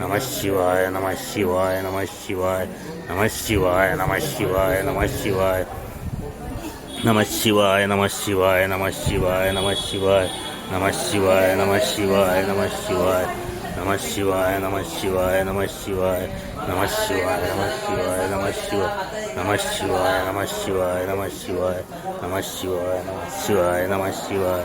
నమ శివాయ నమ శివాయ నమ శివాయ నమ శివాయ నమ శివాయ నమ శివాయ నమ శివాయ నమ శివాయ నమ శివాయ నమ శివాయ నమ శివాయ నమ శివాయ నమ శివాయ నమ శివాయ నమ శివాయ నమ శివాయ నమ శివాయ నమ శివాయ నమ శివ నమ శివాయ నమ శివాయ నమ శివాయ నమ శివాయ నమ శివాయ నమ శివాయ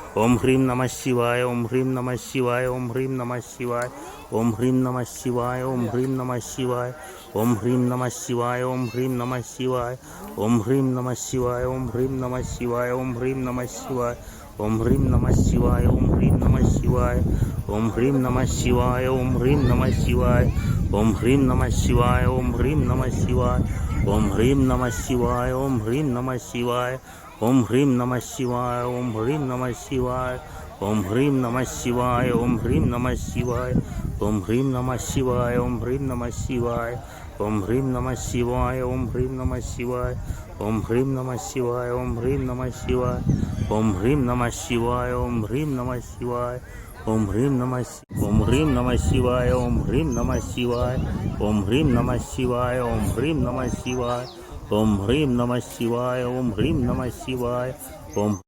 Om Hrim Namah Shivaya Om Hrim Namah Shivaya Om Hrim Namah Shivaya Om Hrim Namah Shivaya Om Hrim Namah Shivaya Om Hrim Namah Shivaya Om Hrim Namah Shivaya Om Hrim Namah Shivaya Om Hrim Namah Shivaya Om Hrim Namah Shivaya Om Hrim Namah Shivaya Om Hrim Namah Shivaya Om Hrim Namah Shivaya Om Hrim Namah Shivaya Om Hrim Namah Shivaya Om Hrim Namah Shivaya Om Hrim Namah Shivaya Om Hrim Namah Shivaya Ом Грим Намас Сівай, Ом Грим Намас Сівай, Ом Грим Намас Сівай, Ом Грим Намас Сівай, Ом Грим Намас Сівай, Ом Грим Намас Сівай, Ом Грим Намас Сівай, Ом Грим Намас Сівай, Ом Грим Намас Сівай, Ом Грим Намас Сівай, Ом Грим Намас Сівай, Ом Грим Намас Сівай, Ом Грим Намас Ом Грим Намас Сівай, Ом Грим Намас Сівай, Ом Грим Намас Сівай, Ом Грим Намас Сівай, Ом грим намасіває, ом грим намасіває, ом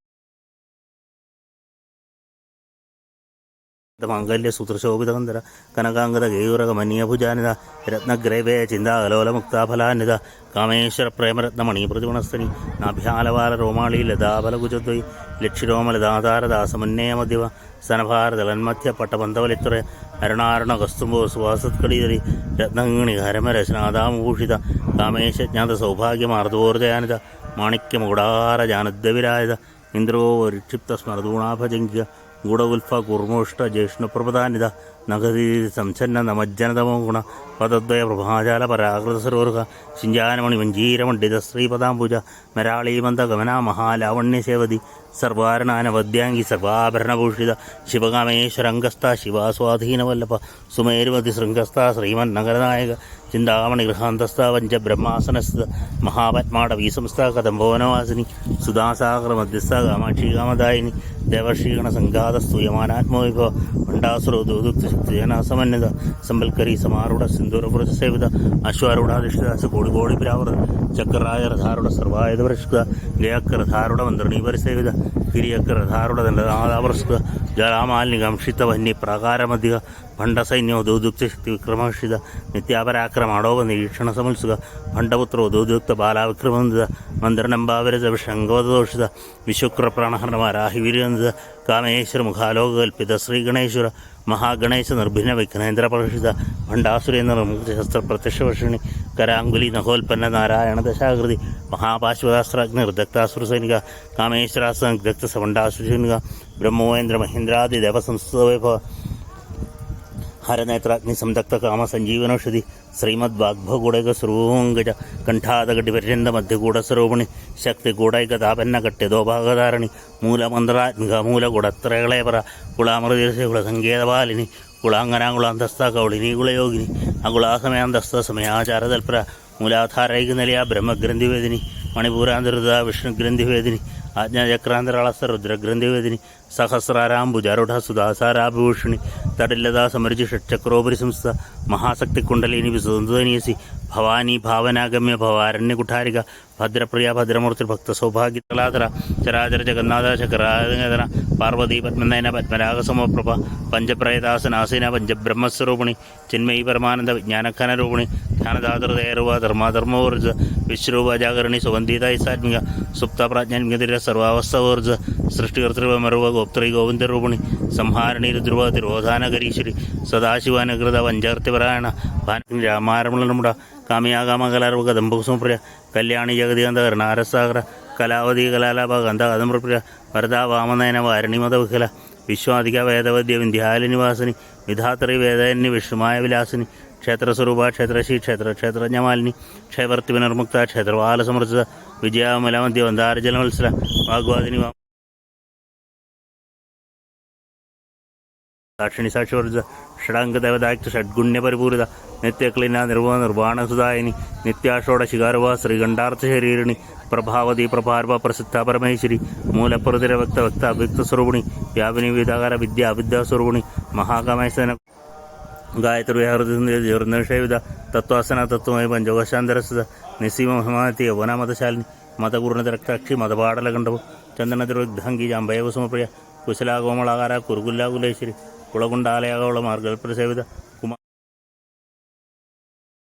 മാംഗല്യ സുതൃശോഭിതകന്ധര കനകാംഗത ഗേയുരക മനീയഭുജാനിത രത്നഗ്രൈവേ ചിന്താകലോലമുക്താഫലാന്യത Kameshwara പ്രേമരത്ന പ്രതിഗുണസ്ഥനി നാഭ്യാലവാല രോമാളി ലതാഫലകുജദ്വൈ ലക്ഷിരോമലതാതാരദാസമുന്നേമദിവ സനഭാരതളന്മധ്യ പട്ടബന്ധവലിത്തുറ അരുണാരുണ കസ്തുംബോ സുവാസത്കളീതരി രത്നങ്ങണി ഹരമരശനാഥാമൂഷിത കാമേശജ്ഞാത സൗഭാഗ്യമാർദ്ദോർജയാനിത മാണിക്യമുകുടാരജാനദ്വിരായത ഇന്ദ്രോ ഋക്ഷിപ്ത ക്ഷിപ്തസ്മൃതൂണാഭജംഗ്യ ഗൂഢഗുൽഫ കുർമോഷ്ട ജ്യേഷ്ഠപ്രപദാനിത നഗരീ സംസന്ന നമജ്ജനതമോ ഗുണ പദദ്വയ പ്രഭാചാല പരാകൃത സരോർഹ ശിഞ്ചാനമണി മഞ്ജീരമണ്ഡിത ശ്രീപദാംബുജ മരാളീമന്ത ഗമനാ മഹാലാവണ്യസേവതി സർവാരണാനവദ്യാംഗി സർവാഭരണഭൂഷിത ശിവകാമേശ്വരംഗസ്ഥ ശിവാസ്വാധീനവല്ലഭ സുമേരുമതി ശൃംഗസ്ഥ ശ്രീമന്നഗരനായക ചിന്താമണി ഗൃഹാന്തസ്ഥ പഞ്ച ബ്രഹ്മാസനസ്ഥ മഹാപത്മാടവീസംസ്ഥ കഥംഭവനവാസിനി സുധാസാഗർ മധ്യസ്ഥ കാമാക്ഷി കാമദായിനി ദേവക്ഷീണ സംഘാത സ്തൂയമാനാത്മവിഭവ മണ്ടാസ്രോതു സമ്പൽക്കരി സമാരൂഢ സിന്ധൂരപുര സേവിത അശ്വാരൂഢാധിഷ്ഠിതാശ കോടികോടി പ്രാവർ ചക്രായ രഥാരുട സർവായുധ പരിഷ്കൃത ഗയക്രധാരുട ദണ്ഡനാഥ കിരിയക്രധാരുട ജലാമാലിനി ജലാമാലിനികംഷിത്ത വന്യ പ്രാകാരമധിക ഭണ്ഡസൈന്യോ ദൗദുക്ത ശക്തി വിക്രമഹർഷിത നിത്യാപരാക്രമ അടോപ നിരീക്ഷണ സമുത്സുക ഭണ്ഡപുത്രോ ദൗദുക്ത ബാലാവിക്രമന്ദിത മന്ത്രണംബാവരത വിഷംഗോദോഷിത വിശുക്രപ്രാണഹരണമാരാഹി വീരനന്ദിത കാമേശ്വര മുഖാലോകകൽപ്പിത ശ്രീഗണേശ്വര മഹാഗണേശ നിർഭിന വിഘ്നേന്ദ്ര പ്രകർഷിത ഭണ്ഡാസുരേന്ദ്ര ശസ്ത്ര കരാങ്കുലി നഹോൽപ്പന്ന നാരായണ ദശാകൃതി മഹാപാശ്വദാസ്ത്രാഗ്നി ദഗ്ധാസുര സൈനിക കാമേശ്വരാസ്ത്ര ദഗ്ധ ഭണ്ഡാസുര സൈനിക ബ്രഹ്മോവേന്ദ്ര മഹീന്ദ്രാദി ദേവസംസ്കൃത വൈഭവ ഹരനേത്രാഗ്നിസംതക്തകാമസഞ്ജീവനോഷധി ശ്രീമദ് വാഗ്ഭഗുടൈക സർവോങ്കജ കണ്ഠാതകടിപര്യന്ത മധ്യകൂടസ്വരൂപിണി ശക്തികൂടൈകതാപന്ന കട്ട്യതോഭാഗധാരണി മൂലമന്ത്രാത്മിക മൂലകുടത്രയളേപറ കുളാമൃതിരസ കുളസങ്കേതപാലിനി കുളാങ്കനാകുളാന്തസ്ഥ കൗളിനി കുളയോഗിനി അകുളാസമയാന്തസ്ഥ സമയാചാരതൽപര മൂലാധാരൈക നിലയ ബ്രഹ്മഗ്രന്ഥിവേദിനി മണിപൂരാന്തരുത വിഷ്ണുഗ്രന്ഥിവേദിനി ആജ്ഞാചക്രാന്തരാളസ രുദ്രഗ്രന്ഥിവേദിനി സഹസ്രാരാംബുജാരുഢ തടില്ലതാ സമരുചി ഷട്ചക്രോപരി സംസ്ഥ. മഹാശക്തി കുണ്ടലിനി വിസുന്ദനീയസി ഭവാനി ഭാവനാഗമ്യ ഭവാരണ്യ കുഠാരിക ഭദ്രപ്രിയ ഭദ്രമൂർത്തി ഭക്ത സൗഭാഗ്യ കലാധര ചരാചര ജഗന്നാഥ ചക്രാധന പാർവതി പത്മനയന പത്മരാഗ സമപ്രഭ പഞ്ചപ്രേതാസനാസീന പഞ്ചബ്രഹ്മസ്വരൂപിണി ചിന്മയി പരമാനന്ദ വിജ്ഞാനഖാനരൂപിണി ധ്യാനദാതൃതേർവ ധർമാധർമ്മോർജ വിശ്വരൂപ ജാഗരണി സുഗന്ധിതായി സാത്മിക സുപ്ത പ്രാജ്ഞാന്മികതിര സർവാവസ്ഥോർജ സൃഷ്ടികർത്തൃവമർവ ഗോപ്ത്രി ഗോവിന്ദരൂപിണി സംഹാരണി രുദ്രുവ തിരോധാനകരീശ്വരി സദാശിവാനുകൃത വഞ്ചാർത്തിപരായണ ഭാനത്തിന് നമ്മുടെ കാമിയാകാമകലാരൂപ കദംബകുസുപ്രിയ കല്യാണി ജഗതികന്ധ കരുണാരസാഗര കലാവതി കലാലാപ ഗന്ധ കദംപ്രിയ വരദാ വാമനയന വാരണിമത വിഹല വിശ്വാധിക വേദവദ്യ വിന്ധ്യാലിനിവാസിനി വിധാത്രി വേദന്യ വിഷ്ണുമായ വിലാസിനി ക്ഷേത്രസ്വരൂപ ക്ഷേത്രശ്രീ ക്ഷേത്ര ക്ഷേത്രജ്ഞമാലിനി ക്ഷേവർത്തി പുനർമുക്ത ക്ഷേത്രവാലസമൃദ്ധ വിജയാമലമധ്യ വന്ദാരജലമത്സര വാഗ്വാദിനി സാക്ഷിണി സാക്ഷിവർജിത ഷഡാംഗദേവതാക്ത ഷഡ്ഗുണ്യപരിപൂരിത നിത്യക്ലിന നിർവ നിർവാണസുതായിനി നിത്യാഷോട ശിഖാരവ ശ്രീകണ്ഠാർത്ഥ ശരീരിണി പ്രഭാവതി പ്രഭാർവ പ്രസിദ്ധ പരമേശ്വരി മൂലപ്രതിര വ്യക്ത വ്യക്ത അവ്യക്ത സ്വരൂപിണി വ്യാപിനി വിധാകാര വിദ്യ അവിദ്യാസ്വരൂപിണി മഹാകമേശന ഗായത്രി ഹൃദയവിധ തത്വാസന തത്വമായി പഞ്ചകോശാന്തരസിത നിസീമ മഹമാനത്തി യൗവനമതശാലിനി മതപൂർണ രക്താക്ഷി മതപാടലകണ്ഠവും കണ്ടവും ചന്ദനദുർഗ്ധംഗി കുശലാകോമളാകാര കുറുകുല്ലാകുലേശ്വരി കുളകുണ്ടാലയാകോള മാർഗൽപ്രസേവിത